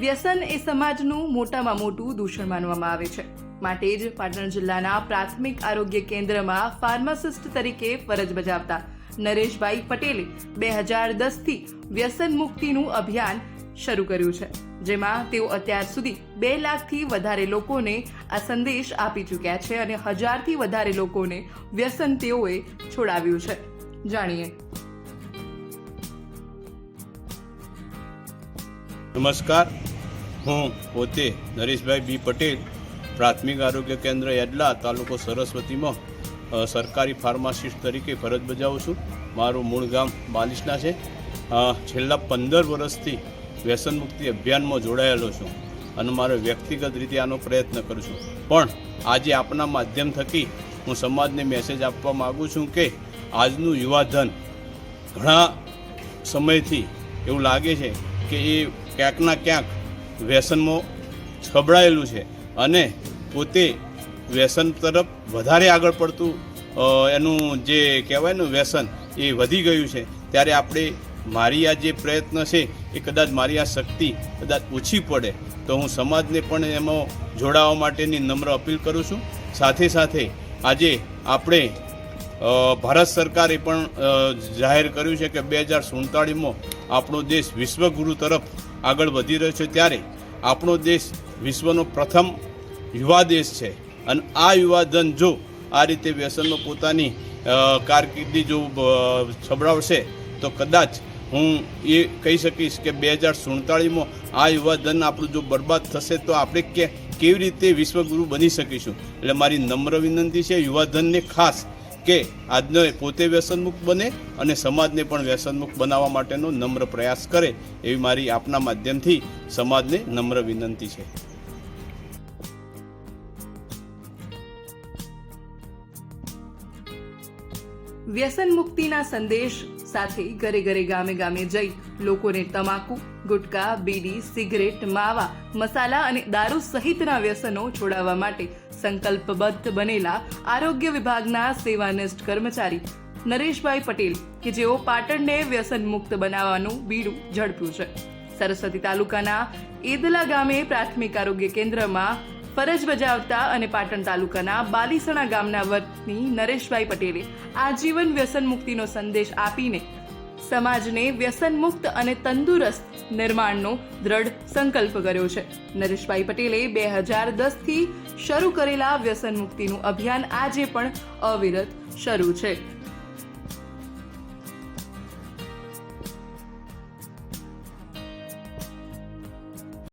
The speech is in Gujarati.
વ્યસન એ સમાજનું મોટામાં મોટું દૂષણ માનવામાં આવે છે. માટે જ પાટણ જિલ્લાના પ્રાથમિક આરોગ્ય કેન્દ્રમાં ફાર્માસિસ્ટ તરીકે ફરજ બજાવતા નરેશભાઈ પટેલે બે હજાર દસથી વ્યસન મુક્તિનું અભિયાન શરૂ કર્યું છે, જેમાં તેઓ અત્યાર સુધી બે લાખથી વધારે લોકોને આ સંદેશ આપી ચૂક્યા છે અને હજારથી વધારે લોકોને વ્યસન તેઓએ છોડાવ્યું છે. જાણીએ નમસ્કાર. હું પોતે નરેશભાઈ બી પટેલ, પ્રાથમિક આરોગ્ય કેન્દ્ર યાદલા તાલુકો સરસ્વતીમાં સરકારી ફાર્માસિસ્ટ તરીકે ફરજ બજાવું છું. મારું મૂળ ગામ બાલિશના છે. છેલ્લા પંદર વર્ષથી વ્યસન મુક્તિ અભિયાનમાં જોડાયેલો છું અને મારો વ્યક્તિગત રીતે આનો પ્રયત્ન કરું છું. પણ આજે આપના માધ્યમ થકી હું સમાજને મેસેજ આપવા માગું છું કે આજનું યુવાધન ઘણા સમયથી એવું લાગે છે કે એ ક્યાંકના ક્યાંક વ્યસનમાં છબડાયેલું છે અને પોતે વ્યસન તરફ વધારે આગળ પડતું એનું જે કહેવાય ને વ્યસન એ વધી ગયું છે. ત્યારે આપણે મારી આ જે પ્રયત્ન છે એ કદાચ મારી આ શક્તિ કદાચ ઓછી પડે તો હું સમાજને પણ એમાં જોડાવા માટેની નમ્ર અપીલ કરું છું. સાથે સાથે આજે આપણે ભારત સરકારે પણ જાહેર કર્યું છે કે બે હજાર સુડતાળીસમાં આપણો દેશ વિશ્વગુરુ તરફ આગળ વધી રહ્યો છે ત્યારે આપણો દેશ વિશ્વનો પ્રથમ યુવા દેશ છે. અને આ યુવાધન જો આ રીતે વ્યસનનો પોતાની કારકિર્દી જો છબડાવશે, તો કદાચ હું એ કહી શકીશ કે બે હજાર સુડતાળીસમાં આ યુવાધન આપણું જો બરબાદ થશે, તો આપણે કે, કેવી રીતે વિશ્વગુરુ બની શકીશું? એટલે મારી નમ્ર વિનંતી છે યુવાધનને ખાસ કે આજનો એ પોતે વ્યસનમુક્ત બને અને સમાજને પણ વ્યસનમુક્ત બનાવવા માટેનો નમ્ર પ્રયાસ કરે એવી મારી આપના માધ્યમથી સમાજને નમ્ર વિનંતી છે. વ્યસન મુક્તિના સંદેશ સાથે ઘરે ઘરે ગામે ગામે જઈ લોકોને તમાકુ, ગુટકા, બીડી, સિગરેટ, માવા, મસાલા અને દારૂ સહિતના વ્યસનો છોડાવવા માટે સંકલ્પબદ્ધ બનેલા આરોગ્ય વિભાગના સેવાનિષ્ઠ કર્મચારી નરેશભાઈ પટેલ કે જેઓ પાટણને વ્યસન મુક્ત બનાવવાનું બીડું ઝડપ્યું છે. સરસ્વતી તાલુકાના એદલા ગામે પ્રાથમિક આરોગ્ય કેન્દ્રમાં ફરજ બજાવતા અને પાટણ તાલુકાના બાલીસણા ગામના વતની નરેશભાઈ પટેલે આજીવન વ્યસન મુક્તિનો સંદેશ આપીને સમાજને વ્યસન મુક્ત અને તંદુરસ્ત નિર્માણનો દ્રઢ સંકલ્પ કર્યો છે. નરેશભાઈ પટેલે બે હજાર દસથી શરૂ કરેલા વ્યસન મુક્તિનું અભિયાન આજે પણ અવિરત શરૂ છે.